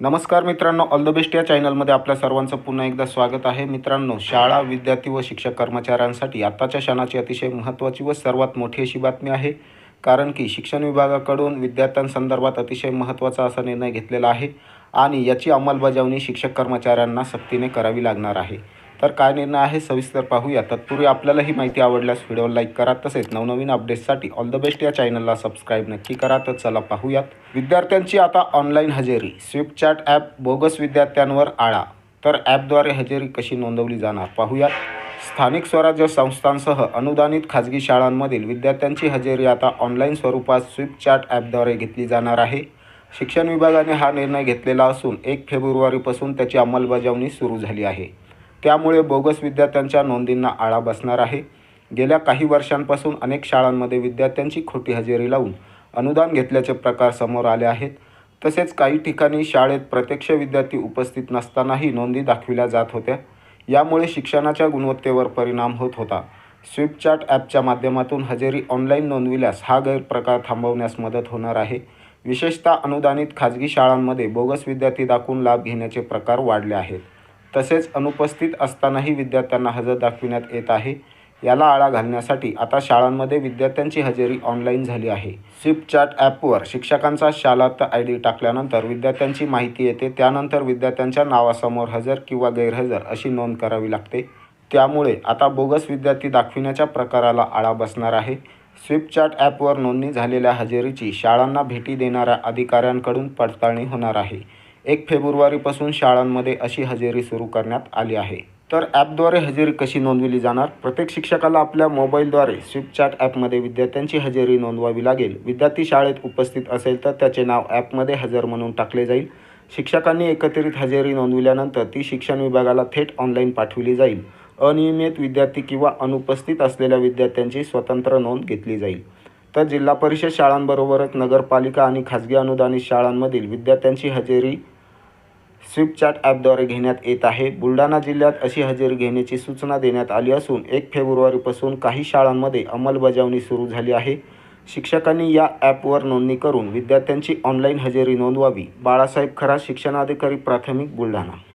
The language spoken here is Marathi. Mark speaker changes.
Speaker 1: नमस्कार मित्रांनो ऑल द बेस्ट या चॅनलमध्ये आपल्या सर्वांचं पुन्हा एकदा स्वागत आहे. मित्रांनो शाळा विद्यार्थी व शिक्षक कर्मचाऱ्यांसाठी आत्ताच्या क्षणाची अतिशय महत्त्वाची व सर्वात मोठी अशी बातमी आहे. कारण की शिक्षण विभागाकडून विद्यार्थ्यांसंदर्भात अतिशय महत्त्वाचा असा निर्णय घेतलेला आहे आणि याची अंमलबजावणी शिक्षक कर्मचाऱ्यांना सक्तीने करावी लागणार आहे. तर काय निर्णय आहे सविस्तर पाहूया. तत्पूर्वी आपल्याला ही माहिती आवडल्यास व्हिडिओ लाईक करा. तसेच नवनवीन अपडेट्ससाठी ऑल द बेस्ट या चॅनलला सबस्क्राईब नक्की करा. तर चला पाहूयात. विद्यार्थ्यांची आता ऑनलाईन हजेरी. स्विफ्ट चॅट ॲप बोगस विद्यार्थ्यांवर आळा. तर ॲपद्वारे हजेरी कशी नोंदवली जाणार? पाहूयात. स्थानिक स्वराज्य संस्थांसह अनुदानित खाजगी शाळांमधील विद्यार्थ्यांची हजेरी आता ऑनलाईन स्वरूपात स्विफ्ट चॅट ॲपद्वारे घेतली जाणार आहे. शिक्षण विभागाने हा निर्णय घेतलेला असून एक फेब्रुवारीपासून त्याची अंमलबजावणी सुरू झाली आहे. त्यामुळे बोगस विद्यार्थ्यांच्या नोंदींना आळा बसणार आहे. गेल्या काही वर्षांपासून अनेक शाळांमध्ये विद्यार्थ्यांची खोटी हजेरी लावून अनुदान घेतल्याचे प्रकार समोर आले आहेत. तसेच काही ठिकाणी शाळेत प्रत्यक्ष विद्यार्थी उपस्थित नसतानाही नोंदी दाखविल्या जात होत्या. यामुळे शिक्षणाच्या गुणवत्तेवर परिणाम होत होता. स्विपचॅट ॲपच्या माध्यमातून हजेरी ऑनलाईन नोंदविल्यास हा गैरप्रकार थांबवण्यास मदत होणार आहे. विशेषतः अनुदानित खाजगी शाळांमध्ये बोगस विद्यार्थी दाखवून लाभ घेण्याचे प्रकार वाढले आहेत. तसेच अनुपस्थित असतानाही विद्यार्थ्यांना हजर दाखविण्यात येत आहे. याला आळा घालण्यासाठी आता शाळांमध्ये विद्यार्थ्यांची हजेरी ऑनलाईन झाली आहे. स्विपचॅट ॲपवर शिक्षकांचा शालात आय डी टाकल्यानंतर विद्यार्थ्यांची माहिती येते. त्यानंतर विद्यार्थ्यांच्या नावासमोर हजर किंवा गैरहजर अशी नोंद करावी लागते. त्यामुळे आता बोगस विद्यार्थी दाखविण्याच्या प्रकाराला आळा बसणार आहे. स्विपचॅट ॲपवर नोंदणी झालेल्या हजेरीची शाळांना भेटी देणाऱ्या अधिकाऱ्यांकडून पडताळणी होणार आहे. एक फेब्रुवारीपासून शाळांमध्ये अशी हजेरी सुरू करण्यात आली आहे. तर ॲपद्वारे हजेरी कशी नोंदविली जाणार? प्रत्येक शिक्षकाला आपल्या मोबाईलद्वारे स्विफ्ट चॅट ॲपमध्ये विद्यार्थ्यांची हजेरी नोंदवावी लागेल. विद्यार्थी शाळेत उपस्थित असेल तर त्याचे नाव ॲपमध्ये हजर म्हणून टाकले जाईल. शिक्षकांनी एकत्रित हजेरी नोंदविल्यानंतर ती शिक्षण विभागाला थेट ऑनलाईन पाठविली जाईल. अनियमित विद्यार्थी किंवा अनुपस्थित असलेल्या विद्यार्थ्यांची स्वतंत्र नोंद घेतली जाईल. तर जिल्हा परिषद शाळांबरोबरच नगरपालिका आणि खाजगी अनुदानित शाळांमधील विद्यार्थ्यांची हजेरी स्विपचॅट ॲपद्वारे घेण्यात येत आहे. बुलढाणा जिल्ह्यात अशी हजेरी घेण्याची सूचना देण्यात आली असून एक फेब्रुवारीपासून काही शाळांमध्ये अंमलबजावणी सुरू झाली आहे. शिक्षकांनी या ॲपवर नोंदणी करून विद्यार्थ्यांची ऑनलाईन हजेरी नोंदवावी. बाळासाहेब खरा शिक्षणाधिकारी प्राथमिक बुलढाणा